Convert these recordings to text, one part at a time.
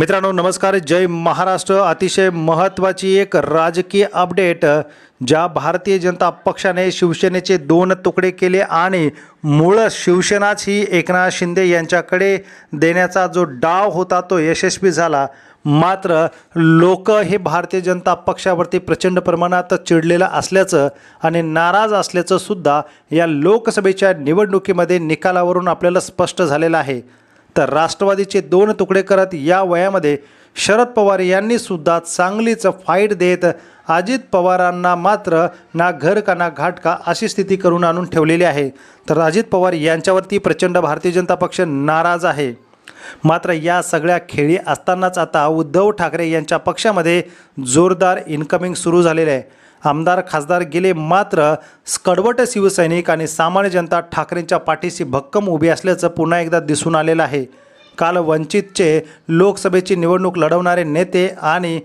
मित्रांनो नमस्कार. जय महाराष्ट्र. अतिशय महत्त्वाची एक राजकीय अपडेट ज्या भारतीय जनता पक्षाने शिवसेनेचे दोन तुकडे केले आणि मूळ शिवसेनाच ही एकनाथ शिंदे यांच्याकडे देण्याचा जो डाव होता तो यशस्वी झाला. मात्र लोक हे भारतीय जनता पक्षावरती प्रचंड प्रमाणात चिडलेलं असल्याचं आणि नाराज असल्याचं सुद्धा या लोकसभेच्या निवडणुकीमध्ये निकालावरून आपल्याला स्पष्ट झालेलं आहे. तर राष्ट्रवादीचे दोन तुकडे करत या वयामध्ये शरद पवार यांनी सुद्धा चांगलीच फाईट देत अजित पवारांना मात्र ना घर का ना घाट का अशी स्थिती करून आणून ठेवलेली आहे. तर अजित पवार यांच्यावरती प्रचंड भारतीय जनता पक्ष नाराज आहे. मात्र या सगळ्या खेळी असतानाच आता उद्धव ठाकरे यांच्या पक्षामध्ये जोरदार इन्कमिंग सुरू झालेलं आहे. आमदार खासदार गेले मात्र कडवट शिवसैनिक आणि सामान्य जनता ठाकरेंच्या पाठीशी भक्कम उभी असल्याचं पुन्हा एकदा दिसून आलेलं आहे. काल वंचितचे लोकसभेची निवडणूक लढवणारे नेते आणि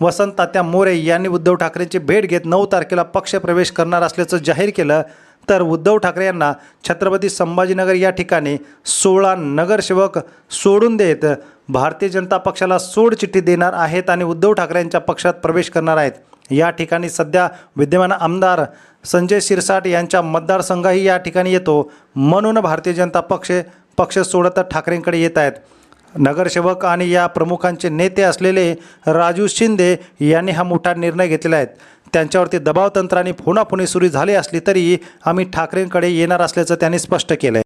वसंत तात्या मोरे यांनी उद्धव ठाकरेंची भेट घेत नऊ तारखेला पक्षप्रवेश करणार असल्याचं जाहीर केलं. तर उद्धव ठाकरे यांना छत्रपती संभाजीनगर या ठिकाणी सोळा नगरसेवक सोडून देत भारतीय जनता पक्षाला सोडचिठ्ठी देणार आहेत आणि उद्धव ठाकरे यांच्या पक्षात प्रवेश करणार आहेत. या ठिकाणी सध्या विद्यमान आमदार संजय शिरसाट यांच्या मतदारसंघही या ठिकाणी येतो. म्हणून भारतीय जनता पक्ष पक्ष सोडत ठाकरेंकडे येत आहेत. नगरसेवक आणि या प्रमुखांचे नेते असलेले राजू शिंदे यांनी हा मोठा निर्णय घेतलेला आहे. त्यांच्यावरती दबाव तंत्राने फोनाफोनी सुरू झाली असली तरी आम्ही ठाकरेंकडे येणार असल्याचं त्यांनी स्पष्ट केलं आहे